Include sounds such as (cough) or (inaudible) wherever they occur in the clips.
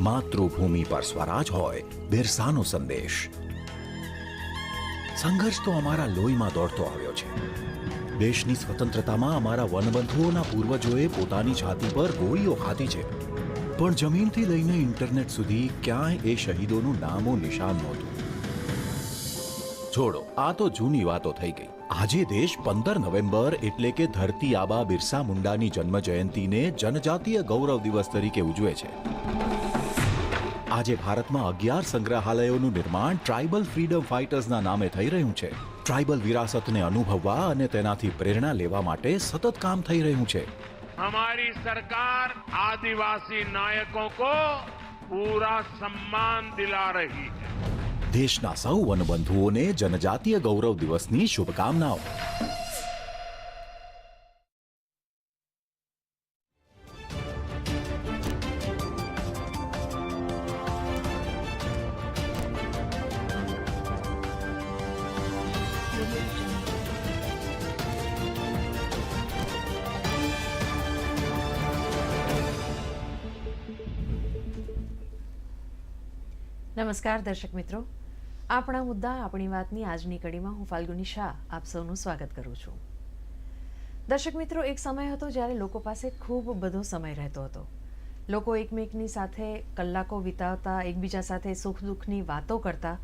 માતૃભૂમિ પર સ્વરાજ હોય, બિરસાનો સંદેશ. સંઘર્ષ તો અમારા લોહીમાં દોડતો આવ્યો છે. દેશની સ્વતંત્રતામાં અમારા વનબંધુઓના પૂર્વજોએ પોતાની છાતી પર ગોળીઓ ખાધી છે. પણ જમીનથી લઈને ઇન્ટરનેટ સુધી ક્યાંય એ શહીદોનું નામો નિશાન નહોતું. છોડો, આ તો જૂની વાતો થઈ ગઈ. આજે દેશ પંદર નવેમ્બર એટલે કે ધરતી આબા બિરસા મુંડાની જન્મ જયંતિને જનજાતીય ગૌરવ દિવસ તરીકે ઉજવે છે. આજે ભારતમાં અગિયાર સંગ્રહાલયોનું નિર્માણ ટ્રાઇબલ ફ્રીડમ ફાઇટર્સના નામે થઈ રહ્યું છે ટ્રાઇબલ વિરાસતને અનુભવવા અને તેનાથી પ્રેરણા લેવા માટે સતત કામ થઈ રહ્યું છે हमारी सरकार आदिवासी नायकों को पूरा सम्मान दिला रही है દેશના સૌ વનબંધુઓને જનજાતીય ગૌરવ દિવસની શુભકામનાઓ નમસ્કાર દર્શક મિત્રો. આપણા મુદ્દા, આપણી વાતની આજની કડીમાં હું ફાલ્ગુની શાહ આપ સૌનું સ્વાગત કરું છું. દર્શક મિત્રો, એક સમય હતો જ્યારે લોકો પાસે ખૂબ બધો સમય રહેતો હતો. લોકો એકમેકની સાથે કલાકો વિતાવતા, એકબીજા સાથે સુખ દુઃખની વાતો કરતા,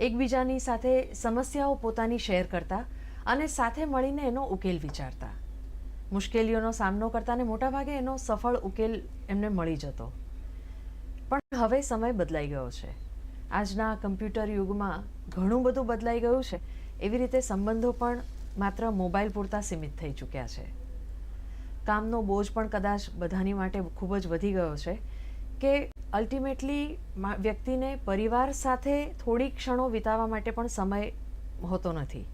એકબીજાની સાથે સમસ્યાઓ પોતાની શેર કરતા અને સાથે મળીને એનો ઉકેલ વિચારતા. મુશ્કેલીઓનો સામનો કરતા અને મોટાભાગે એનો સફળ ઉકેલ એમને મળી જતો. પણ હવે સમય બદલાઈ ગયો છે. આજના કમ્પ્યુટર યુગમાં ઘણું બધું બદલાઈ ગયું છે. એવી રીતે સંબંધો પણ માત્ર મોબાઈલ પૂરતા સીમિત થઈ ચૂક્યા છે. કામનો બોજ પણ કદાચ બધાની માટે ખૂબ જ વધી ગયો છે કે અલ્ટિમેટલી વ્યક્તિને પરિવાર સાથે થોડી ક્ષણો વિતાવવા માટે પણ સમય હોતો નથી.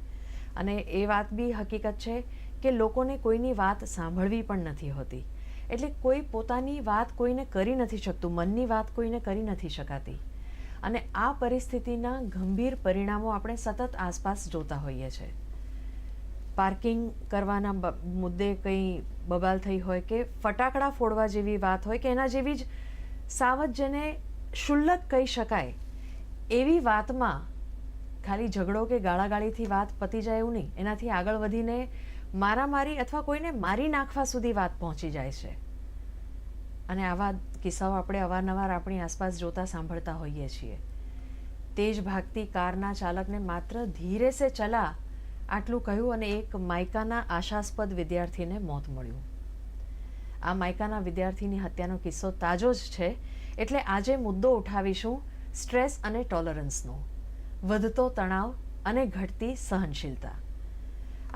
અને એ વાત બી હકીકત છે કે લોકોને કોઈની વાત સાંભળવી પણ નથી હોતી. એટલે કોઈ પોતાની વાત કોઈને કરી નથી શકતું, મનની વાત કોઈને કરી નથી શકાતી. અને આ પરિસ્થિતિના ગંભીર પરિણામો આપણે સતત આસપાસ જોતા હોઈએ છીએ. પાર્કિંગ કરવાના મુદ્દે કંઈ બબાલ થઈ હોય કે ફટાકડા ફોડવા જેવી વાત હોય કે એના જેવી જ સાવજ જેને શુલ્લક કહી શકાય એવી વાતમાં ખાલી ઝઘડો કે ગાળાગાળીથી વાત પતી જાય એવું નહીં. એનાથી આગળ વધીને મારામારી અથવા કોઈને મારી નાખવા સુધી વાત પહોંચી જાય છે. અને આવા કિસ્સાઓ આપણે અવારનવાર આપણી આસપાસ જોતા સાંભળતા હોઈએ છીએ. તેજ ભાગતી કારના ચાલકને માત્ર ધીરે સે ચલા આટલું કહ્યું અને એક માયકાના આશાસ્પદ વિદ્યાર્થીને મોત મળ્યું. આ માયકાના વિદ્યાર્થીની હત્યાનો કિસ્સો તાજો જ છે, એટલે આજે મુદ્દો ઉઠાવીશું સ્ટ્રેસ અને ટોલરન્સનો. વધતો તણાવ અને ઘટતી સહનશીલતા.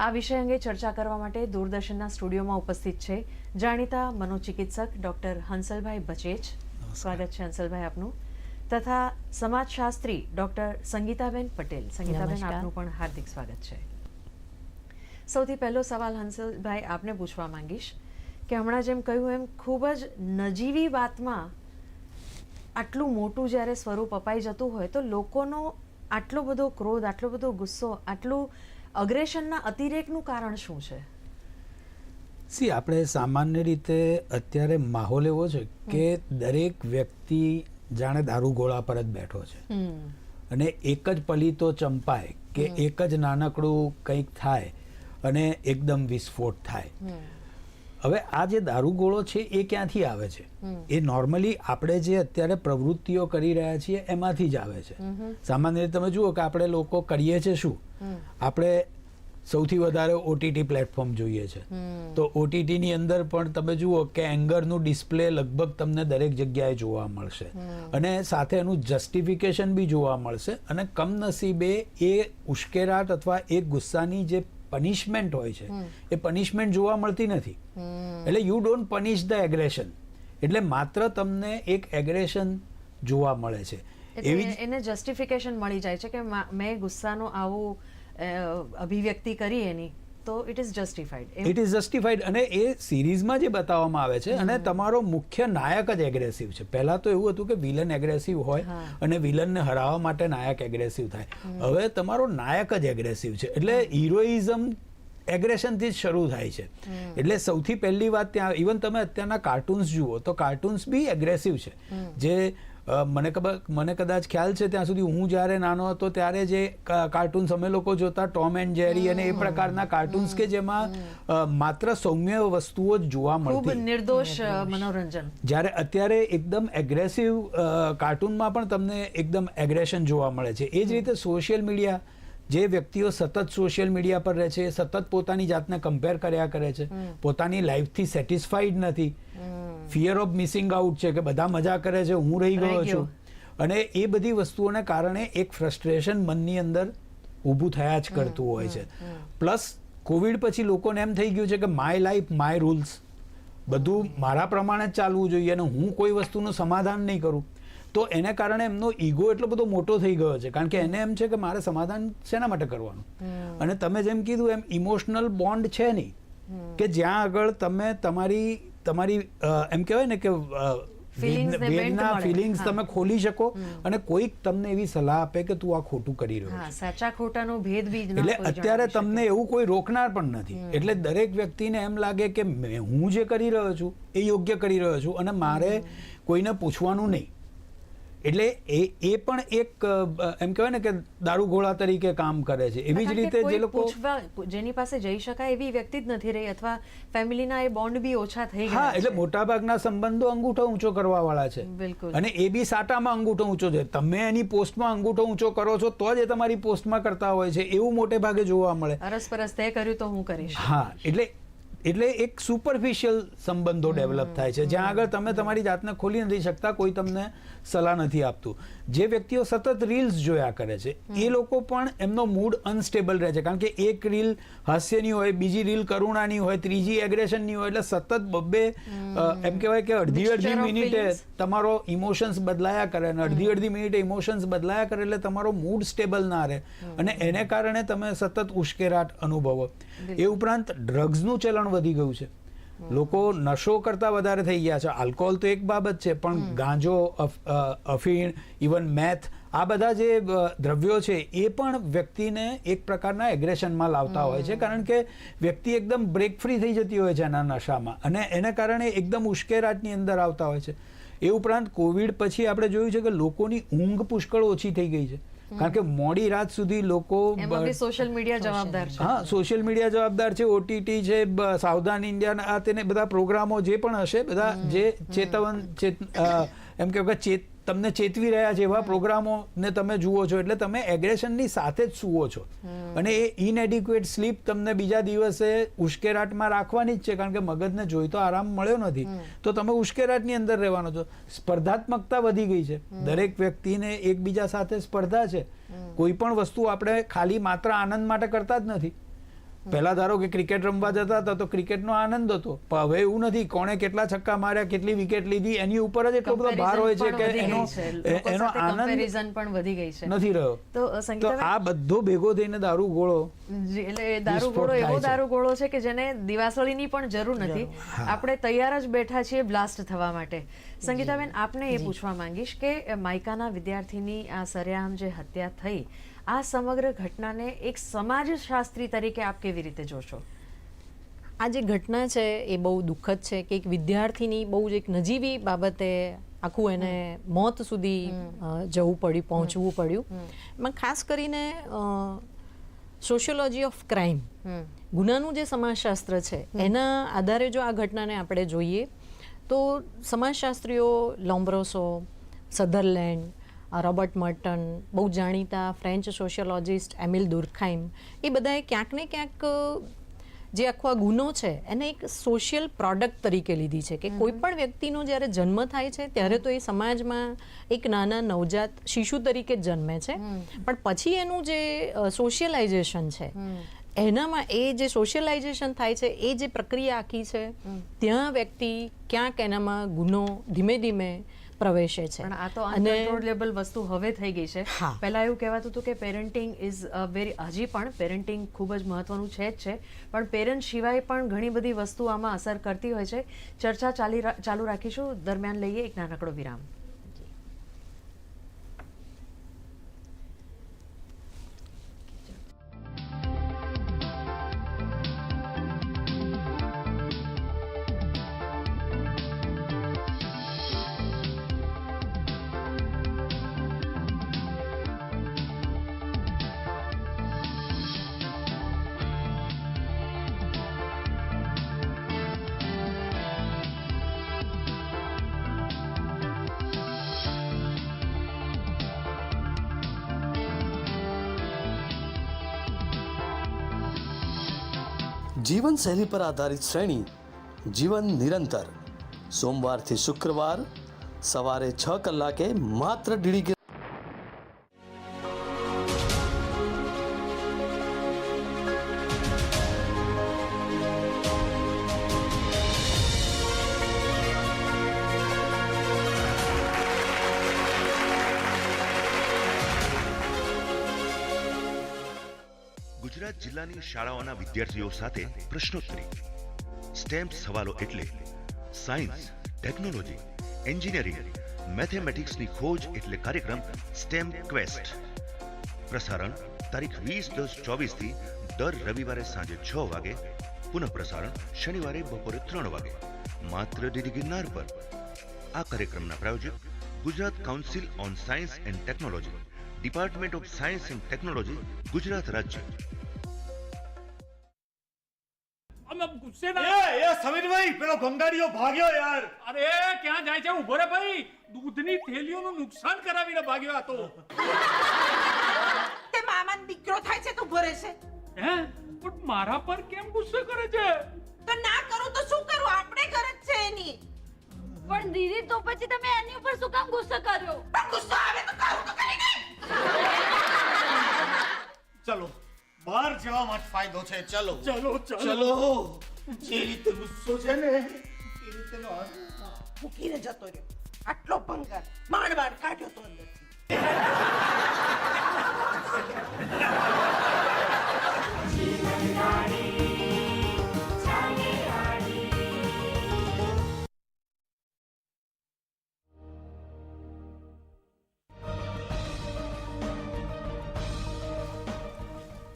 આ વિષય અંગે ચર્ચા કરવા માટે દૂરદર્શનના સ્ટુડિયોમાં ઉપસ્થિત છે જાણીતા મનોચિકિત્સક ડોક્ટર હંસલભાઈ બચેચ. સ્વાગત છે હંસલભાઈ આપનું. તથા સમાજશાસ્ત્રી ડોક્ટર સંગીતાબેન પટેલ. સંગીતાબેન આપનું પણ હાર્દિક સ્વાગત છે. સૌથી પહેલો સવાલ હંસલભાઈ આપને પૂછવા માંગીશ કે હમણાં જેમ કહ્યું એમ ખૂબ જ નજીવી વાતમાં આટલું મોટું જ્યારે સ્વરૂપ અપાઈ જતું હોય તો લોકોનો આટલો બધો ક્રોધ આટલો બધો ગુસ્સો આટલું અગ્રેશનના અતિરેકનું કારણ શું છે? સી આપણે સામાન્ય રીતે અત્યારે માહોલ એવો છે કે દરેક વ્યક્તિ જાણે દારૂગોળા પર જ બેઠો છે. અને એક જ પલીતો ચંપાય કે એક જ નાનકડું કંઈક થાય અને એકદમ વિસ્ફોટ થાય. હવે આ જે દારૂગોળો છે એ ક્યાંથી આવે છે? એ નોર્મલી આપણે જે અત્યારે પ્રવૃત્તિઓ કરી રહ્યા છીએ એમાંથી જ આવે છે. સામાન્ય રીતે તમે જુઓ કે આપણે લોકો કરીએ છીએ શું? આપણે સૌથી વધારે ઓટીટી પ્લેટફોર્મ જોઈએ છે. તો ઓટીટી ની અંદર પણ તમે જુઓ કે એંગરનું ડિસ્પ્લે લગભગ તમને દરેક જગ્યાએ જોવા મળશે. અને સાથે એનું જસ્ટિફિકેશન બી જોવા મળશે. અને કમનસીબે એ ઉશ્કેરાટ અથવા એ ગુસ્સાની જે પનિશમેન્ટ હોય છે. એ પનિશમેન્ટ જોવા મળતી નથી. એટલે you don't punish the aggression એટલે માત્ર તમને એક એગ્રેશન જોવા મળે છે. એવી એને જસ્ટિફિકેશન મળી જાય છે કે મેં ગુસ્સાનો આવું અભિવ્યક્તિ કરી એની. તો it is justified it is justified અને એ સિરીઝમાં જે બતાવવામાં આવે છે અને તમારો મુખ્ય નાયક જ એગ્રેસિવ છે. પહેલા તો એવું હતું કે વિલન એગ્રેસિવ હોય અને વિલનને હરાવવા માટે નાયક એગ્રેસિવ થાય. હવે તમારો નાયક જ એગ્રેસિવ છે. એટલે હિરોઇઝમ એગ્રેશનથી જ શરૂ થાય છે. એટલે સૌથી પહેલી વાત ત્યાં ઇવન તમે અત્યારના કાર્ટૂન્સ જુઓ તો કાર્ટૂન્સ બી એગ્રેસિવ છે. જે મને ખબર મને કદાચ ખ્યાલ છે ત્યાં સુધી હું જ્યારે નાનો હતો ત્યારે જે કાર્ટૂન્સ અમે લોકો જોતા ટોમ એન્ડ જેરી અને એ પ્રકારના કાર્ટૂન્સ કે જેમાં માત્ર સૌમ્ય વસ્તુઓ જ જોવા મળતી. નિર્દોષ મનોરંજન. જ્યારે અત્યારે એકદમ એગ્રેસિવ કાર્ટૂનમાં પણ તમને એકદમ એગ્રેશન જોવા મળે છે. એ જ રીતે સોશિયલ મીડિયા જે વ્યક્તિઓ સતત સોશિયલ મીડિયા પર રહે છે સતત પોતાની જાતને કમ્પેર કર્યા કરે છે પોતાની લાઈફથી સેટિસ્ફાઈડ નથી. ફિયર ઓફ મિસિંગ આઉટ છે કે બધા મજા કરે છે હું રહી ગયો રહી ગયો. છું. અને એ બધી વસ્તુઓને કારણે એક ફ્રસ્ટ્રેશન મનની અંદર ઊભું થયા જ કરતું હોય છે. પ્લસ કોવિડ પછી લોકોને એમ થઈ ગયું છે કે માય લાઈફ માય રૂલ્સ બધું મારા પ્રમાણે જ ચાલવું જોઈએ અને હું કોઈ વસ્તુનું સમાધાન નહીં કરું. તો એને કારણે એમનો ઈગો એટલો બધો મોટો થઈ ગયો છે. કારણ કે એને એમ છે કે મારે સમાધાન શેના માટે કરવાનું? અને તમે જેમ કીધું એમ ઇમોશનલ બોન્ડ છે નહીં. કે જ્યાં આગળ તમે તમારી તમારી એમ કહેવાય ને કે વેદના ફિલિંગ્સ તમે ખોલી શકો અને કોઈક તમને એવી સલાહ આપે કે તું આ ખોટું કરી રહ્યો છે. સાચા ખોટાનો ભેદ બી એટલે અત્યારે તમને એવું કોઈ રોકનાર પણ નથી. એટલે દરેક વ્યક્તિને એમ લાગે કે હું જે કરી રહ્યો છું એ યોગ્ય કરી રહ્યો છું અને મારે કોઈને પૂછવાનું નહીં. એટલે એ એ પણ એક એમ કહેવાય ને કે દારૂગોળા તરીકે કામ કરે છે. એવી જ રીતે જે લોકો જેની પાસે જઈ શકાય એવી વ્યક્તિ જ નથી રહી અથવા ફેમિલીના એ બોન્ડ બી ઓછા થઈ હા એટલે. મોટાભાગના સંબંધો અંગૂઠો ઊંચો કરવા વાળા છે. બિલકુલ. અને એ બી સાટામાં અંગૂઠો ઊંચો છે. તમે એની પોસ્ટમાં અંગૂઠો ઊંચો કરો છો તો જ એ તમારી પોસ્ટમાં કરતા હોય છે. એવું મોટે ભાગે જોવા મળે. અરસપરસ તે કર્યું તો હું કરીશ. હા એટલે એટલે એક સુપરફિશિયલ સંબંધો ડેવલપ થાય છે. જ્યાં આગળ તમે તમારી જાતને ખોલી નથી શકતા, કોઈ તમને સલાહ નથી આપતું. જે વ્યક્તિઓ સતત રીલ્સ જોયા કરે છે એ લોકો પણ એમનો મૂડ અનસ્ટેબલ રહે છે. કારણ કે એક રીલ હાસ્યની હોય બીજી રીલ કરુણાની હોય ત્રીજી એગ્રેશનની હોય એટલે સતત બબ્બે એમ કહેવાય કે અડધી અડધી મિનિટે તમારો ઇમોશન્સ બદલાયા કરે અને અડધી અડધી મિનિટે ઇમોશન્સ બદલાયા કરે એટલે તમારો મૂડ સ્ટેબલ ના રહે. અને એને કારણે તમે સતત ઉશ્કેરાટ અનુભવો. એ ઉપરાંત ડ્રગ્સનું ચલણ વધી ગયું છે. લોકો નશો કરતા વધારે થઈ ગયા છે. આલ્કોહોલ તો એક બાબત છે પણ ગાંજો અફ- અફીણ ઇવન મેથ આ બધા જે દ્રવ્યો છે એ પણ વ્યક્તિને એક પ્રકારના એગ્રેશનમાં લાવતા હોય છે. કારણ કે વ્યક્તિ એકદમ બ્રેક ફ્રી થઈ જતી હોય છે એના નશામાં. અને એને કારણે એકદમ ઉશ્કેરાટની અંદર આવતા હોય છે. એ ઉપરાંત કોવિડ પછી આપણે જોયું છે કે લોકોની ઊંઘ પુષ્કળ ઓછી થઈ ગઈ છે. કારણ કે મોડી રાત સુધી લોકો સોશિયલ મીડિયા જવાબદાર છે. હા સોશિયલ મીડિયા જવાબદાર છે ઓટીટી છે સાવધાન ઇન્ડિયા આ તેને બધા પ્રોગ્રામો જે પણ હશે બધા જે ચેતવન ચેત એમ કે ચેત તમને ચેતવી રહ્યા છે એવા પ્રોગ્રામો ને તમે જુઓ છો. એટલે તમે એગ્રેશનની સાથે જ સુવો છો. અને એ ઇનએડિક્યુએટ સ્લીપ તમને બીજા દિવસે ઉશ્કેરાટમાં રાખવાની જ છે. કારણ કે મગજને જોઈતો આરામ મળ્યો નથી. તો તમે ઉશ્કેરાટની અંદર રહેવાનો છો. સ્પર્ધાત્મકતા વધી ગઈ છે. દરેક વ્યક્તિને એકબીજા સાથે સ્પર્ધા છે. કોઈ પણ વસ્તુ આપણે ખાલી માત્ર આનંદ માટે કરતા જ નથી. પહેલા ધારો કે ક્રિકેટ રમવા જતા હતા તો ક્રિકેટનો આનંદ હતો. પણ હવે એવું નથી. કોણે કેટલા છક્કા માર્યા કેટલી વિકેટ લીધી એની ઉપર જ એટલો બધો ભાર હોય છે કે એનો એનો આનંદ પણ વધી ગઈ છે. નથી રહ્યો. તો તો આ બધો ભેગો થઈને દારૂ ગોળો એટલે દારૂ ગોળો એવો દારૂ ગોળો છે કે જેને દિવાસળીની પણ જરૂર નથી. આપણે તૈયાર જ બેઠા છીએ બ્લાસ્ટ થવા માટે. સંગીતાબેન આપને એ પૂછવા માંગીશ કે માઇકાના માયકાના વિદ્યાર્થીની આ સરેઆમ જે હત્યા થઈ આ સમગ્ર ઘટનાને એક સમાજશાસ્ત્રી તરીકે આપ કેવી રીતે જોશો? આ જે ઘટના છે એ બહુ દુઃખદ છે કે એક વિદ્યાર્થીની બહુ જ એક નજીવી બાબતે આખું એને મોત સુધી જવું પડ્યું પહોંચવું પડ્યું. એમાં ખાસ કરીને સોશિયોલોજી ઓફ ક્રાઇમ ગુનાનું જે સમાજશાસ્ત્ર છે એના આધારે જો આ ઘટનાને આપણે જોઈએ તો સમાજશાસ્ત્રીઓ લોમ્બ્રોસો સધરલેન્ડ રોબર્ટ મર્ટન બહુ જાણીતા ફ્રેન્ચ સોશિયોલોજિસ્ટ એમિલ દુર્ખાઇમ એ બધાએ ક્યાંક ને ક્યાંક જે આખો આ ગુનો છે એને એક સોશિયલ પ્રોડક્ટ તરીકે લીધી છે કે કોઈ પણ વ્યક્તિનો જ્યારે જન્મ થાય છે ત્યારે તો એ સમાજમાં એક નાના નવજાત શિશુ તરીકે જ જન્મે છે. પણ પછી એનું જે સોશિયલાઇઝેશન છે એનામાં એ જે સોશિયલાઇઝેશન થાય છે એ જે પ્રક્રિયા આખી છે ત્યાં વ્યક્તિ ક્યાંક એનામાં ગુનો ધીમે ધીમે પ્રવેશે છે. પણ આ તો અનકન્ટ્રોલેબલ વસ્તુ હવે થઈ ગઈ છે. પહેલા એવું કહેવાતું હતું કે પેરેન્ટિંગ ઇઝ વેરી હજી પણ પેરેન્ટિંગ ખૂબ જ મહત્વનું છે જ છે. પણ પેરેન્ટ સિવાય પણ ઘણી બધી વસ્તુ આમાં અસર કરતી હોય છે. ચર્ચા ચાલી ચાલુ રાખીશું. દરમિયાન લઈએ એક નાનકડો વિરામ. જીવનશૈલી પર આધારિત શ્રેણી જીવન નિરંતર. સોમવારથી શુક્રવાર સવારે છ કલાકે માત્ર ડીડી શાળાઓના વિદ્યાર્થીઓ સાથે પ્રશ્નોત્તરી. સ્ટેમ્પ સવાલો એટલે સાયન્સ, ટેકનોલોજી, એન્જિનિયરિંગ, મેથેમેટિક્સની ખોજ એટલે કાર્યક્રમ સ્ટેમ ક્વેસ્ટ. પ્રસારણ, તારીખ વીસ દસ ચોવીસથી દર રવિવારે સાંજે છ વાગે. પુનઃ પ્રસારણ શનિવારે બપોરે ત્રણ વાગે. માત્ર ડીડી ગિરનાર પર. આ કાર્યક્રમના પ્રાયોજક Gujarat council on science and technology department of science and technology Gujarat રાજ્ય. ગુસ્સે ના એ એ સમીરભાઈ પેલો ભંગાડીઓ ભાગ્યો યાર. અરે ક્યાં જાય છે? ઊભો રે ભાઈ. દૂધની થેલીઓનું નુકસાન કરાવીને ભાગ્યો આ તો. તે મામાનો દીકરો થાય છે તો ભરે છે હે? પણ મારા પર કેમ ગુસ્સે કરે છે? તો ના કરું તો શું કરું? આપણે ઘર જ છે એની. પણ દીદી તો પછી તમે એની ઉપર શું કામ ગુસ્સો કર્યો? પણ ગુસ્સો આવે તો કરું તો કરી દે. ચલો બહાર જવામાં જ ફાયદો છે. ચલો ચલો. ચલો. જે રીતે ગુસ્સો છે ને એ રીતે નો. મૂકીને જતો રહ્યો. આટલો ભંગાર. માંડ માંડ કાઢ્યો તો અંદરથી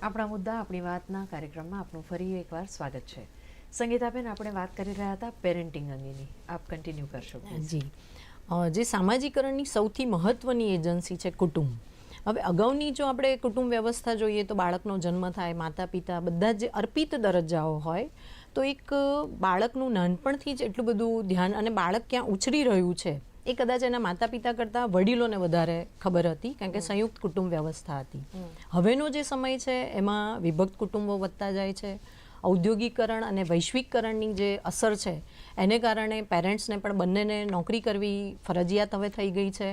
આપણા મુદ્દા, આપણી વાતના કાર્યક્રમમાં આપનું ફરી એકવાર સ્વાગત છે. સંગીતાબેન આપણે વાત કરી રહ્યા હતા પેરેન્ટિંગ અંગેની. આપ કન્ટિન્યુ કરશો જી. જે સામાજિકરણની સૌથી મહત્વની એજન્સી છે કુટુંબ. હવે અગાઉની જો આપણે કુટુંબ વ્યવસ્થા જોઈએ તો બાળકનો જન્મ થાય માતા પિતા બધા જ જે અર્પિત દરજ્જાઓ હોય તો એક બાળકનું નાનપણથી જ એટલું બધું ધ્યાન અને બાળક ક્યાં ઉછરી રહ્યું છે એ કદાચ એના માતા પિતા કરતાં વડીલોને વધારે ખબર હતી કારણ કે સંયુક્ત કુટુંબ વ્યવસ્થા હતી. હવેનો જે સમય છે એમાં વિભક્ત કુટુંબો વધતા જાય છે ઔદ્યોગિકરણ અને વૈશ્વિકરણની જે અસર છે એને કારણે પેરેન્ટ્સને પણ બંનેને નોકરી કરવી ફરજિયાત હવે થઈ ગઈ છે.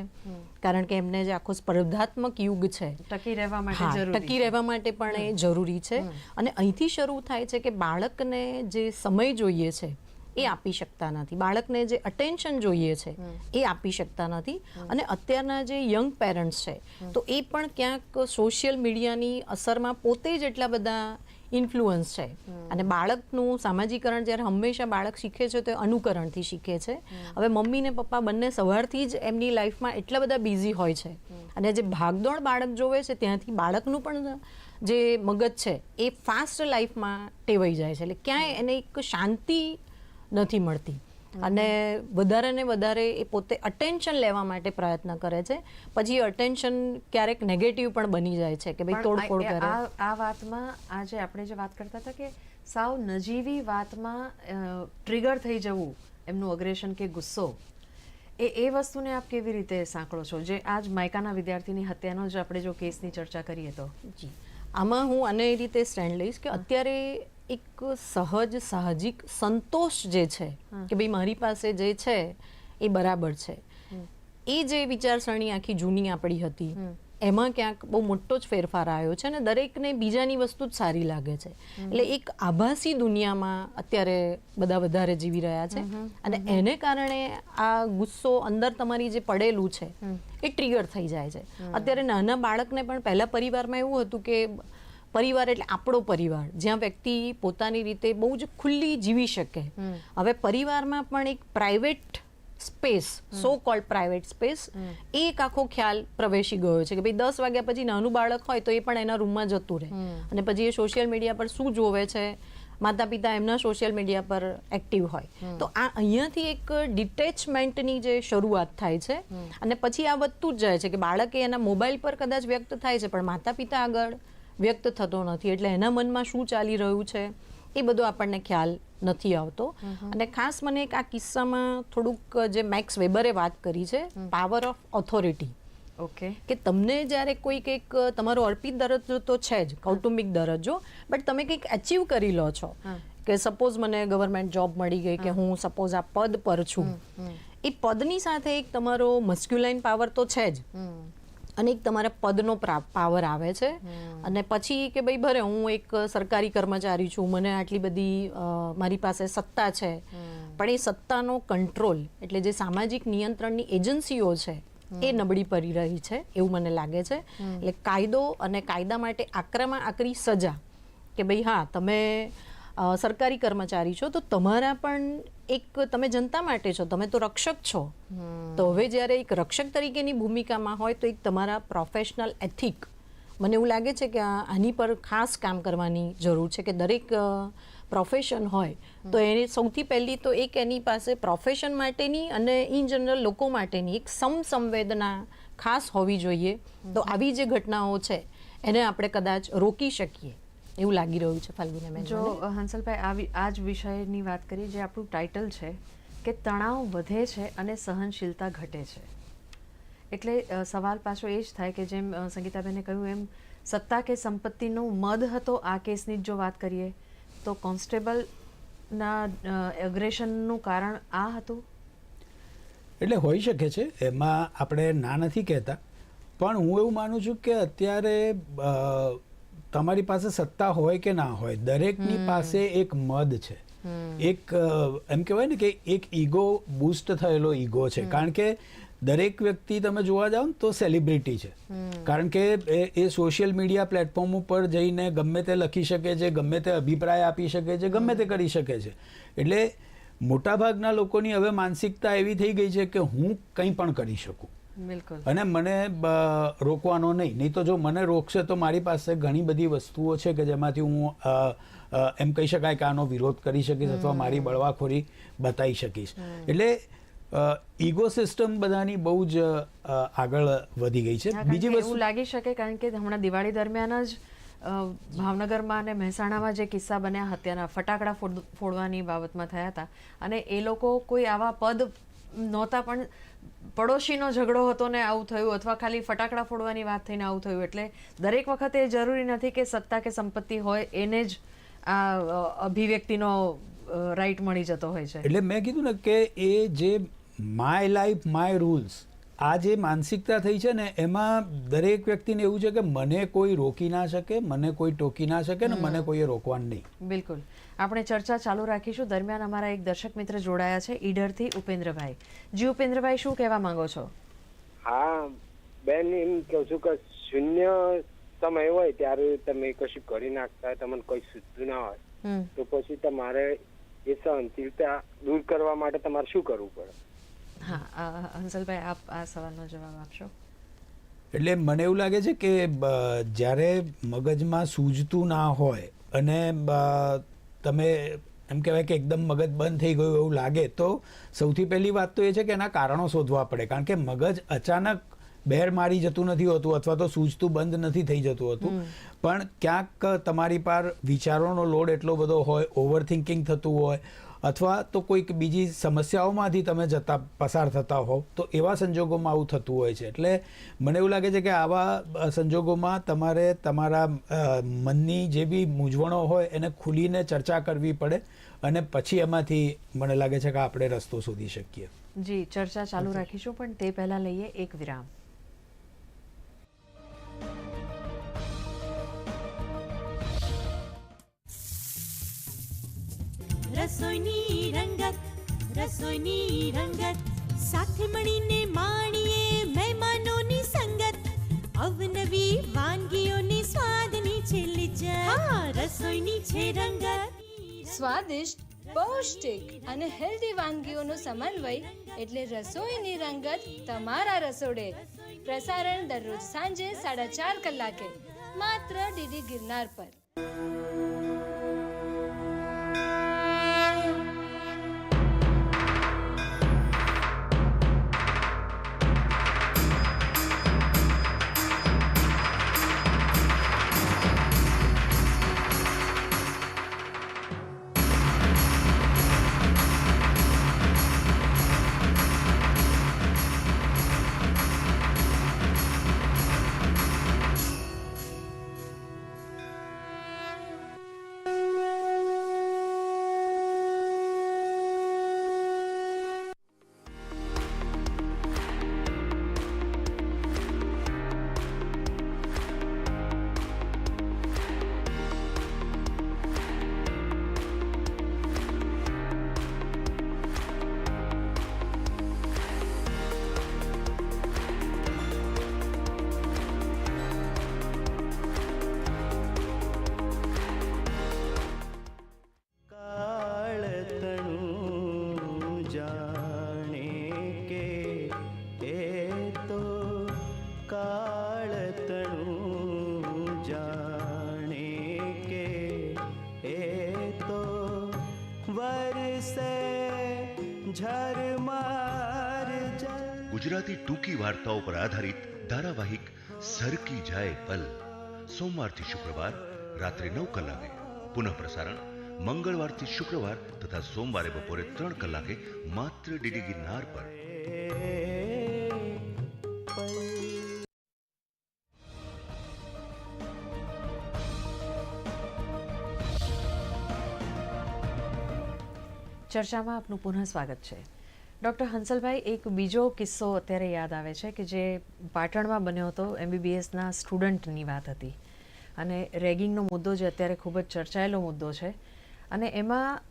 કારણ કે એમને જે આખો સ્પર્ધાત્મક યુગ છે ટકી રહેવા માટે ટકી રહેવા માટે પણ એ જરૂરી છે. અને અહીંથી શરૂ થાય છે કે બાળકને જે સમય જોઈએ છે એ આપી શકતા નથી. બાળકને જે અટેન્શન જોઈએ છે એ આપી શકતા નથી. અને અત્યારના જે યંગ પેરેન્ટ્સ છે તો એ પણ ક્યાંક સોશિયલ મીડિયાની અસરમાં પોતે જ એટલા બધા ઇન્ફ્લુઅન્સ છે. અને બાળકનું સામાજિકરણ જ્યારે હંમેશા બાળક શીખે છે તો અનુકરણથી શીખે છે. હવે મમ્મી ને પપ્પા બંને સવારથી જ એમની લાઈફમાં એટલા બધા બિઝી હોય છે. અને જે ભાગદોડ બાળક જોવે છે ત્યાંથી બાળકનું પણ જે મગજ છે એ ફાસ્ટ લાઈફમાં ટેવાઈ જાય છે. એટલે ક્યાંય એને એક શાંતિ નથી મળતી. અને વધારે ને વધારે એ પોતે અટેન્શન લેવા માટે પ્રયત્ન કરે છે. પછી અટેન્શન ક્યારેક નેગેટિવ પણ બની જાય છે કે ભાઈ તોડફોડ કરે. આ વાતમાં આજે આપણે જે વાત કરતા હતા કે સાવ નજીવી વાતમાં ટ્રિગર થઈ જવું એમનું અગ્રેશન કે ગુસ્સો એ એ વસ્તુને આપ કેવી રીતે સાંકળો છો? જે આજ માયકાના વિદ્યાર્થીની હત્યાનો જ આપણે જો કેસની ચર્ચા કરીએ તો. જી. આમાં હું આને એ રીતે સ્ટેન્ડ લઈશ કે અત્યારે એક સહજ સાહજિક સંતોષ જે છે કે ભાઈ મારી પાસે જે છે એ બરાબર છે. એ જે વિચારસરણી આખી જૂની આપણી હતી એમાં ક્યાંક બહુ મોટો જ ફેરફાર આવ્યો છે અને દરેકને બીજાની વસ્તુ જ સારી લાગે છે. એટલે એક આભાસી દુનિયામાં અત્યારે બધા વધારે જીવી રહ્યા છે અને એને કારણે આ ગુસ્સો અંદર તમારી જે પડેલું છે એ ટ્રિગર થઈ જાય છે. અત્યારે નાના બાળકને પણ પહેલા પરિવારમાં એવું હતું કે પરિવાર એટલે આપણો પરિવાર. જ્યાં વ્યક્તિ પોતાની રીતે બહુ જ ખુલ્લી જીવી શકે. હવે પરિવારમાં પણ એક private space so called private space એક આખો ખ્યાલ પ્રવેશી ગયો છે કે ભાઈ દસ વાગ્યા પછી નાનું બાળક હોય તો એ પણ એના રૂમમાં જતું રહે. અને પછી એ સોશિયલ મીડિયા પર શું જોવે છે? માતા પિતા એમના સોશિયલ મીડિયા પર એક્ટિવ હોય. તો આ અહીંયાથી એક ડિટેચમેન્ટની જે શરૂઆત થાય છે. અને પછી આ વધતું જ જાય છે કે બાળકે એના મોબાઈલ પર કદાચ વ્યક્ત થાય છે પણ માતા પિતા આગળ વ્યક્ત થતો નથી. એટલે એના મનમાં શું ચાલી રહ્યું છે એ બધો આપણને ખ્યાલ નથી આવતો. અને ખાસ મને એક આ કિસ્સામાં થોડુંક જે મેક્સ વેબરે વાત કરી છે પાવર ઓફ ઓથોરિટી. ઓકે. કે તમને જ્યારે કોઈ કંઈક તમારો અર્પિત દરજ્જો તો છે જ કૌટુંબિક દરજ્જો બટ તમે કંઈક અચીવ કરી લો છો. કે સપોઝ મને ગવર્મેન્ટ જોબ મળી ગઈ કે હું. સપોઝ આ પદ પર છું. એ પદની સાથે એક તમારો મસ્ક્યુલાઇન પાવર તો છે જ. અને એક તમારા પદનો પાવર આવે છે. અને પછી કે ભાઈ ભરે હું એક સરકારી કર્મચારી છું મને આટલી બધી મારી પાસે સત્તા છે. પણ એ સત્તાનો કંટ્રોલ એટલે જે સામાજિક નિયંત્રણની એજન્સીઓ છે એ નબળી પડી રહી છે એવું મને લાગે છે. એટલે કાયદો અને કાયદા માટે આકરામાં આકરી સજા કે ભાઈ હા તમે સરકારી કર્મચારી છો તો તમારા પણ એક તમે જનતા માટે છો તમે તો રક્ષક છો. તો હવે જ્યારે એક રક્ષક તરીકેની ભૂમિકામાં હોય તો એક તમારા પ્રોફેશનલ એથિક મને એવું લાગે છે કે આની પર ખાસ કામ કરવાની જરૂર છે કે દરેક પ્રોફેશન હોય તો એની સૌથી પહેલી તો એક એની પાસે પ્રોફેશન માટેની અને ઇન જનરલ લોકો માટેની એક સમસંવેદના ખાસ હોવી જોઈએ. તો આવી જે ઘટનાઓ છે એને આપણે કદાચ રોકી શકીએ. એવું લાગી રહ્યું છે ફાલ્ગુને મેં જો હંસલભાઈ આ આ જ વિષયની વાત કરી જે આપણું ટાઇટલ છે કે તણાવ વધે છે અને સહનશીલતા ઘટે છે. એટલે સવાલ પાછો એ જ થાય કે જેમ સંગીતાબેને કહ્યું એમ સત્તા કે સંપત્તિનો મદ હતો આ કેસની જ જો વાત કરીએ તો કોન્સ્ટેબલના એગ્રેશનનું કારણ આ હતું? એટલે હોઈ શકે છે એમાં આપણે ના નથી કહેતા પણ હું એવું માનું છું કે અત્યારે તમારી પાસે સત્તા હોય કે ના હોય દરેકની પાસે એક મદ છે. એક એમ કહેવાય ને કે એક ઈગો બૂસ્ટ થયેલો ઈગો છે. કારણ કે દરેક વ્યક્તિ તમે જોવા જાઓ ને તો સેલિબ્રિટી છે. કારણ કે એ સોશિયલ મીડિયા પ્લેટફોર્મ ઉપર જઈને ગમે તે લખી શકે છે ગમે તે અભિપ્રાય આપી શકે છે ગમે તે કરી શકે છે. એટલે મોટાભાગના લોકોની હવે માનસિકતા એવી થઈ ગઈ છે કે હું કંઈ પણ કરી શકું. અને મને રોકવાનો નહીં. નહીં તો જો મને રોકશે તો મારી પાસે ઘણી બધી વસ્તુઓ છે કે જેમાંથી હું એમ કહી શકાય કે આનો વિરોધ કરી શકીશ અથવા મારી બળવાખોરી બતાવી શકીશ. એટલે ઇગો સિસ્ટમ બધાની બહુ જ આગળ વધી ગઈ છે. બીજી વસ્તુ લાગી શકે કારણ કે હમણાં દિવાળી દરમિયાન જ ભાવનગરમાં અને મહેસાણામાં જે કિસ્સા બન્યા હત્યાના ફટાકડા ફોડવાની બાબતમાં થયા હતા. અને એ લોકો કોઈ આવા પદ નહોતા પણ પડોશીનો ઝઘડો હતો ને આવું થયું અથવા ખાલી ફટાકડા ફોડવાની વાત થઈને આવું થયું. એટલે દરેક વખતે એ જરૂરી નથી કે સત્તા કે સંપત્તિ હોય એને જ આ અભિવ્યક્તિનો રાઈટ મળી જતો હોય છે. એટલે મેં કીધું ને કે એ જે માય લાઈફ માય રૂલ્સ આ જે માનસિકતા થઈ છે ને એમાં દરેક વ્યક્તિને એવું છે કે મને કોઈ રોકી ના શકે મને કોઈ ટોકી ના શકે ને મને કોઈએ રોકવાનું નહીં. બિલકુલ. આપણે ચર્ચા ચાલુ રાખીશું. દરમિયાન અમારા એક દર્શક મિત્ર જોડાયા છે ઈડરથી ઉપેન્દ્રભાઈ. જી ઉપેન્દ્રભાઈ શું કહેવા માંગો છો? હા બેન એમ કહું છું કે શૂન્ય સમય હોય ત્યારે તમે કશું કરી નાખતા હોય તમને કોઈ સુધું ના હોય તો પછી તમારે એ સહનશીલતા દૂર કરવા માટે તમારે શું કરવું પડે? હા હંસલભાઈ આપ આ સવાલનો જવાબ આપશો? એટલે મને એવું લાગે છે કે જ્યારે મગજમાં સૂઝતું ના હોય અને તમે એમ કહેવાય કે એકદમ મગજ બંધ થઈ ગયું એવું લાગે તો સૌથી પહેલી વાત તો એ છે કે એના કારણો શોધવા પડે. કારણ કે મગજ અચાનક બેર મારી જતું નથી હોતું અથવા તો સૂઝતું બંધ નથી થઈ જતું હોતું. પણ ક્યાંક તમારી પર વિચારોનો લોડ એટલો બધો હોય ઓવર થિંકિંગ થતું હોય અથવા તો કોઈક બીજી સમસ્યાઓમાંથી તમે જતા પસાર થતા હોવ તો એવા સંજોગોમાં આવું થતું હોય છે. એટલે મને એવું લાગે છે કે આવા સંજોગોમાં તમારે તમારા મનની જે બી મૂંઝવણો હોય એને ખુલીને ચર્ચા કરવી પડે અને પછી એમાંથી મને લાગે છે કે આપણે રસ્તો શોધી શકીએ. જી ચર્ચા ચાલુ રાખીશું પણ તે પહેલાં લઈએ એક વિરામ. રસોઈની રંગત રસોઈની રંગત. સાથે મળીને માણીએ મહેમાનોની સંગત. અવનવી વાનગીઓની સ્વાદની છે લિજ્જત રસોઈની છે રંગત. સ્વાદિષ્ટ પૌષ્ટિક અને હેલ્ધી વાનગીઓનો સમન્વય એટલે રસોઈની રંગત તમારા રસોડે. પ્રસારણ દરરોજ સાંજે સાડા ચાર કલાકે. માત્ર ડીડી ગિરનાર પર. गुजराती टूकी वार्ताओं पर आधारित धारावाहिक सरकी जाए पल। सोमवार शुक्रवार रात्रि नौ कलाके। पुनः प्रसारण मंगलवार शुक्रवार तथा सोमवार बपोरे त्रण कलाके मात्र डीडी गिरनार पर। ચર્ચામાં આપનું પુનઃ સ્વાગત છે. ડૉક્ટર હંસલભાઈ એક બીજો કિસ્સો અત્યારે યાદ આવે છે કે જે પાટણમાં બન્યો હતો એમબીબીએસના સ્ટુડન્ટની વાત હતી. અને રેગિંગનો મુદ્દો જે અત્યારે ખૂબ જ ચર્ચાયેલો મુદ્દો છે. અને એમાં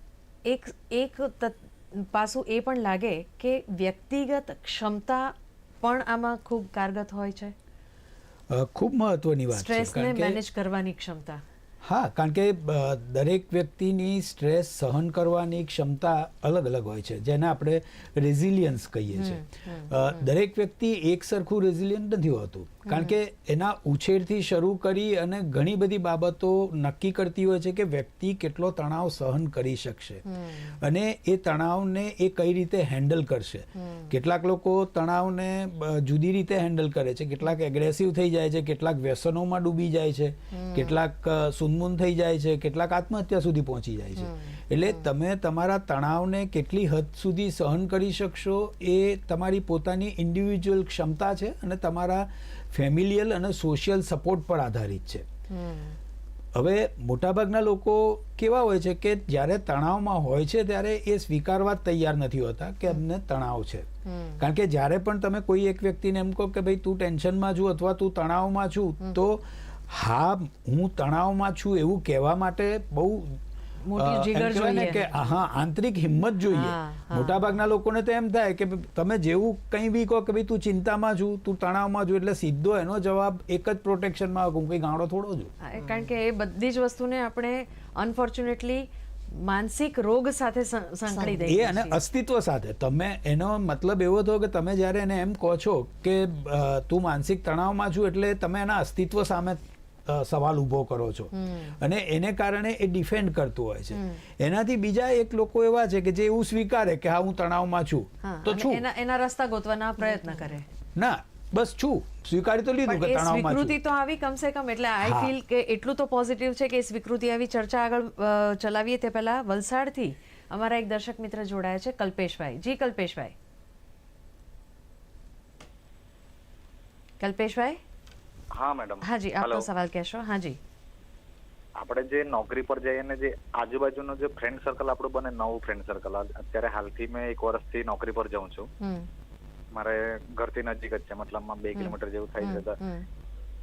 એક એક પાસું એ પણ લાગે કે વ્યક્તિગત ક્ષમતા પણ આમાં ખૂબ કારગત હોય છે? ખૂબ મહત્વની વાત છે. સ્ટ્રેસને મેનેજ કરવાની ક્ષમતા. હા કારણ કે દરેક વ્યક્તિની સ્ટ્રેસ સહન કરવાની ક્ષમતા અલગ અલગ હોય છે જેને આપણે રેઝિલિયન્સ કહીએ છીએ. દરેક વ્યક્તિ એક સરખું રેઝિલિયન્ટ નથી હોતું કારણ કે એના ઉછેરથી શરૂ કરી અને ઘણી બધી બાબતો નક્કી કરતી હોય છે કે વ્યક્તિ કેટલો તણાવ સહન કરી શકશે. અને એ તણાવને એ કઈ રીતે હેન્ડલ કરશે. કેટલાક લોકો તણાવને જુદી રીતે હેન્ડલ કરે છે કેટલાક એગ્રેસિવ થઈ જાય છે કેટલાક વ્યસનોમાં ડૂબી જાય છે કેટલાક અ, થઈ જાય છે કેટલાક આત્મહત્યા સુધી પહોંચી જાય છે. એટલે તમે તમારા તણાવને કેટલી હદ સુધી સહન કરી શકશો એ તમારી પોતાની ઇન્ડિવિજ્યુઅલ ક્ષમતા છે અને તમારા ફેમિલિયલ અને સોશિયલ સપોર્ટ પર આધારિત છે. હવે મોટાભાગના લોકો કેવા હોય છે કે જ્યારે તણાવમાં હોય છે ત્યારે એ સ્વીકારવા તૈયાર નથી હોતા કે અમને તણાવ છે. કારણ કે જ્યારે પણ તમે કોઈ એક વ્યક્તિને એમ કહો કે ભાઈ તું ટેન્શનમાં છું અથવા તું તણાવમાં છું તો હા હું તણાવમાં છું એવું કહેવા માટે બહુ. કે હા આંતરિક હિંમત જોઈએ. મોટાભાગના લોકોને તો એમ થાય કે તમે જેવું કંઈ બી કહો કે ભાઈ તું ચિંતામાં છું તું તણાવમાં છું એટલે સીધો એનો જવાબ એક જ પ્રોટેક્શનમાં હું કંઈ ગાંડો થોડો છું કારણ કે એ બધી જ વસ્તુને આપણે અનફોર્ચ્યુનેટલી માનસિક રોગ સાથે સંકળી સંકળી એ અને અસ્તિત્વ સાથે તમે એનો મતલબ એવો થયો કે તમે જ્યારે એને એમ કહો છો કે તું માનસિક તણાવમાં છું એટલે તમે એના અસ્તિત્વ સામે સવાલ ઊભો કરો છો. અને એને કારણે એ ડિફેન્ડ કરતું હોય છે. એનાથી બીજા એક લોકો એવા છે કે જે એવું સ્વીકારે કે હા હું તણાવમાં છું. તો છું. એના એના રસ્તા ગોતવાના પ્રયત્ન કરે. ના બસ છું. સ્વીકારી તો લીધું કે તણાવમાં સ્વીકૃતિ તો આવી કમસે કમ એટલે આઈ ફીલ કે એટલું તો પોઝિટિવ છે કે એ સ્વીકૃતિ આવી ચર્ચા આગળ ચલાવીએ તે પહેલા વલસાડથી અમારા એક દર્શક મિત્ર જોડાયા છે કલ્પેશભાઈ. જી કલ્પેશભાઈ. કલ્પેશભાઈ? હા મેડમ. હાજી આપનો સવાલ કહેશો. હાજી આપણે જે નોકરી પર જઈએ ને જે આજુબાજુનો જે ફ્રેન્ડ સર્કલ આપણું બને નવું ફ્રેન્ડ સર્કલ અત્યારે હાલથી મેં એક વર્ષથી નોકરી પર જાઉં છું. મારે ઘરથી નજીક જ છે મતલબ બે કિલોમીટર જેવું થાય છે.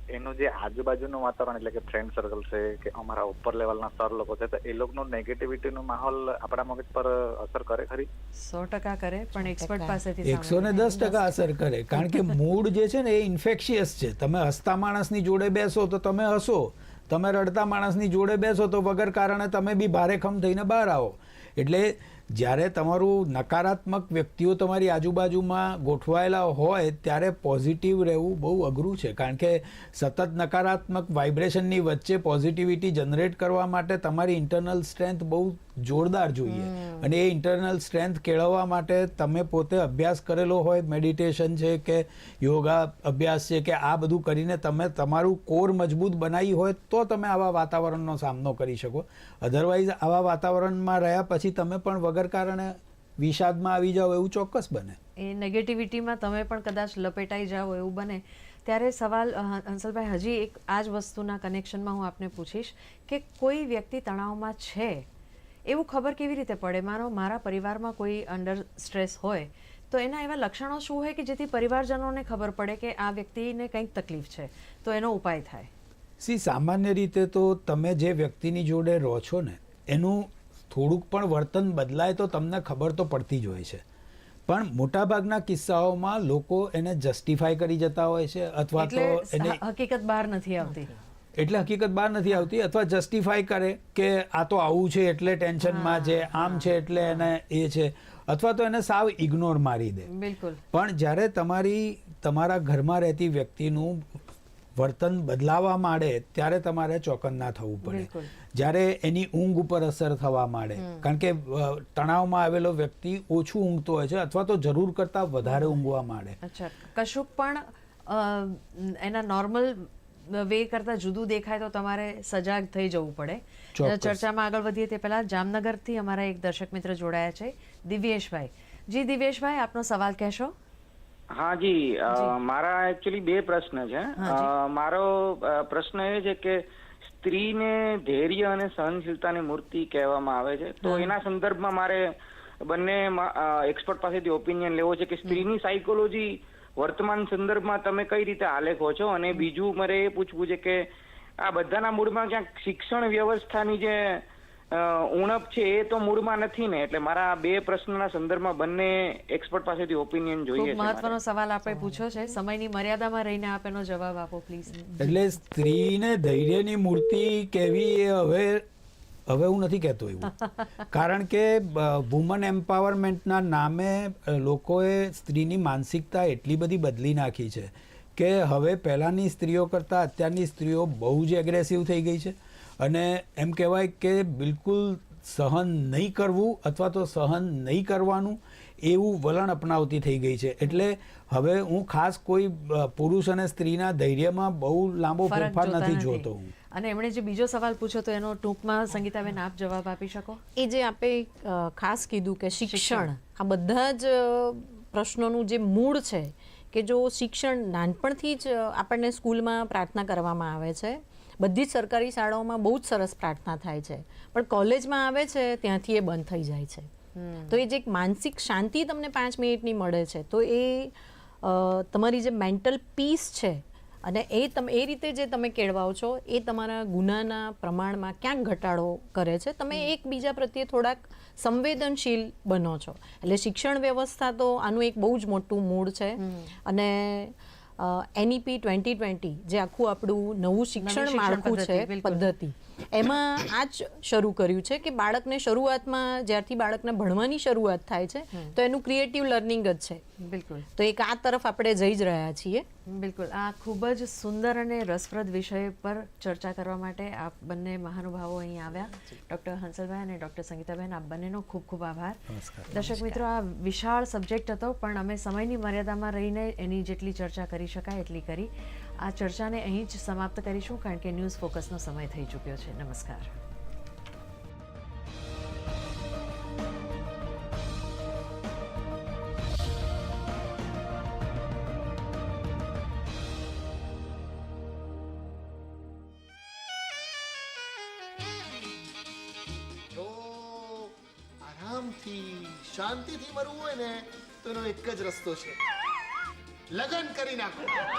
એનું જે આજુબાજુનું વાતાવરણ એટલે કે ફ્રેન્ડ સર્કલ છે કે અમારા ઉપર લેવલના સર લોકો છે તો એ લોકોનો નેગેટિવિટીનો માહોલ આપણા મગજ પર અસર કરે ખરી? સો ટકા કરે પણ એક્સપર્ટ પાસેથી એકસો ને. દસ ટકા અસર કરે કારણ કે મૂડ જે છે ને એ ઇન્ફેક્શિયસ છે. તમે હસતા માણસની જોડે બેસો તો તમે હસો. તમે રડતા માણસની જોડે બેસો તો વગર કારણે તમે બી ભારેખમ થઈને બહાર આવો. એટલે જ્યારે તમારું નકારાત્મક વ્યક્તિઓ તમારી આજુબાજુમાં ગોઠવાયેલા હોય, ત્યારે પોઝિટિવ રહેવું બહુ અઘરું છે. કારણ કે સતત નકારાત્મક વાઇબ્રેશનની વચ્ચે પોઝિટિવિટી જનરેટ કરવા માટે તમારી ઇન્ટરનલ સ્ટ્રેન્થ બહુ જોરદાર જોઈએ. અને એ ઇન્ટરનલ સ્ટ્રેન્થ કેળવવા માટે તમે પોતે અભ્યાસ કરેલો હોય મેડિટેશન છે કે યોગા અભ્યાસ છે કે આ બધું કરીને તમે તમારું કોર મજબૂત બનાવી હોય તો તમે આવા વાતાવરણનો સામનો કરી શકો. અધરવાઇઝ આવા વાતાવરણમાં રહ્યા પછી તમે પણ વગર કારણે વિષાદમાં આવી જાઓ એવું ચોક્કસ બને. એ નેગેટિવિટીમાં તમે પણ કદાચ લપેટાઈ જાઓ એવું બને. ત્યારે સવાલ હંસલભાઈ હજી એક આ જ વસ્તુના કનેક્શનમાં હું આપને પૂછીશ કે કોઈ વ્યક્તિ તણાવમાં છે? એવું ખબર કેવી રીતે પડે? મારો મારા પરિવારમાં કોઈ અંડર સ્ટ્રેસ હોય તો એના એવા લક્ષણો શું હોય કે જેથી પરિવારજનોને ખબર પડે કે આ વ્યક્તિને કંઈક તકલીફ છે? તો એનો ઉપાય થાય. સી સામાન્ય રીતે તો તમે જે વ્યક્તિની જોડે રહો છો ને એનું થોડુંક પણ વર્તન બદલાય તો તમને ખબર તો પડતી જ હોય છે. પણ મોટાભાગના કિસ્સાઓમાં લોકો એને જસ્ટિફાય કરી જતા હોય છે અથવા તો એને હકીકત બહાર નથી આવતી. એટલે હકીકત બહાર નથી આવતી અથવા જસ્ટિફાય કરે કે આ તો આવું છે એટલે ટેન્શનમાં છે આમ છે એટલે એને એ છે. અથવા તો એને સાવ ઇગ્નોર મારી દે. બિલકુલ. પણ જ્યારે તમારી તમારા ઘરમાં રહેતી વ્યક્તિનું વર્તન બદલાવા માંડે ત્યારે તમારે ચોકન્ના થવું પડે. જ્યારે એની ઊંઘ ઉપર અસર થવા માંડે. કારણ કે તણાવમાં આવેલો વ્યક્તિ ઓછું ઊંઘતો હોય છે અથવા તો જરૂર કરતાં વધારે ઊંઘવા માંડે. કશુંક પણ એના નોર્મલ વે કરતાં જુદું દેખાય તો તમારે સજાગ થઈ જવું પડે. ચર્ચામાં આગળ વધીએ તે પહેલા જામનગરથી અમારા એક દર્શક મિત્ર જોડાયા છે દિવ્યેશભાઈ. જી દિવ્યેશભાઈ આપનો સવાલ કહેશો? હા જી. મારા એકચ્યુઅલી બે પ્રશ્ન છે. મારો પ્રશ્ન એ છે કે સ્ત્રીને ધૈર્ય અને સહનશીલતાની મૂર્તિ કહેવામાં આવે છે. તો એના સંદર્ભમાં મારે બંને એક્સપર્ટ પાસેથી ઓપિનિયન લેવો છે કે સ્ત્રીની સાયકોલોજી વર્તમાન સંદર્ભમાં તમે કઈ રીતે આલેખો છો? અને બીજું મારે એ પૂછવું છે કે આ બધાના મૂળમાં ક્યાંક શિક્ષણ વ્યવસ્થાની જે ઉણપ છે એ તો મૂળમાં નથી ને? એટલે મારા બે પ્રશ્નના સંદર્ભમાં બંને એક્સપર્ટ પાસેથી ઓપિનિયન જોઈએ ખૂબ છે મહત્વનો સવાલ આપણે પૂછ્યો છે. સમયની મર્યાદામાં રહીને આપ એનો જવાબ આપો પ્લીઝ. એટલે સ્ત્રીને ધૈર્યની મૂર્તિ કેવી એ હવે હવે હું નથી કહેતો એવું. (laughs) કારણ કે વુમન એમ્પાવરમેન્ટના નામે લોકોએ સ્ત્રીની માનસિકતા એટલી બધી બદલી નાખી છે કે હવે પહેલાંની સ્ત્રીઓ કરતાં અત્યારની સ્ત્રીઓ બહુ જ એગ્રેસિવ થઈ ગઈ છે. અને એમ કહેવાય કે બિલકુલ સહન નહીં કરવું અથવા તો સહન નહીં કરવાનું એવું વલણ અપનાવતી થઈ ગઈ છે. એટલે હવે હું ખાસ કોઈ પુરુષ અને સ્ત્રીના ધૈર્યમાં બહુ લાંબો ફેરફાર નથી. જોતો હું. અને એમણે જે બીજો સવાલ પૂછ્યો તો એનો ટૂંકમાં સંગીતાબેન આપ જવાબ આપી શકો? એ જે આપે ખાસ કીધું કે શિક્ષણ આ બધા જ પ્રશ્નોનું જે મૂળ છે કે જો શિક્ષણ નાનપણથી જ આપણને સ્કૂલમાં પ્રાર્થના કરવામાં આવે છે બધી જ સરકારી શાળાઓમાં બહુ જ સરસ પ્રાર્થના થાય છે પણ કોલેજમાં આવે છે ત્યાંથી એ બંધ થઈ જાય છે. તો એ જે એક માનસિક શાંતિ તમને પાંચ મિનિટની મળે છે તો એ તમારી જે મેન્ટલ પીસ છે અને એ તમે એ રીતે જે તમે કેળવાઓ છો એ તમારા ગુનાના પ્રમાણમાં ક્યાંક ઘટાડો કરે છે? તમે એકબીજા પ્રત્યે થોડાક સંવેદનશીલ બનો છો. એટલે શિક્ષણ વ્યવસ્થા તો આનું એક બહુ જ મોટું મૂળ છે. અને એનઈપી ટ્વેન્ટી ટ્વેન્ટી જે આખું આપણું નવું શિક્ષણ શિક્ષણ માળખું છે પદ્ધતિ. એમાં આ જ શરૂ કર્યું છે કે બાળકને શરૂઆતમાં જ્યારથી બાળકને ભણવાની શરૂઆત થાય છે તો એનું ક્રિએટિવ લર્નિંગ જ છે. બિલકુલ. તો એક આ તરફ આપણે જઈ જ રહ્યા છીએ. બિલકુલ. આ ખૂબ જ સુંદર અને રસપ્રદ વિષય પર ચર્ચા કરવા માટે આપ બંને મહાનુભાવો અહીં આવ્યા. ડૉક્ટર હંસલભાઈ અને ડૉક્ટર સંગીતાબેન આપ બંનેનો ખૂબ ખૂબ આભાર. દર્શક મિત્રો આ વિશાળ સબ્જેક્ટ હતો પણ અમે સમયની મર્યાદામાં રહીને એની જેટલી ચર્ચા કરી શકાય એટલી કરી. આ ચર્ચાને અહીં જ સમાપ્ત કરીશું કારણ કે ન્યૂઝ ફોકસનો સમય થઈ ચૂક્યો છે. નમસ્કાર. શાંતિથી મરવું હોય ને, તો એનો એક જ રસ્તો છે. લગન કરી નાખો.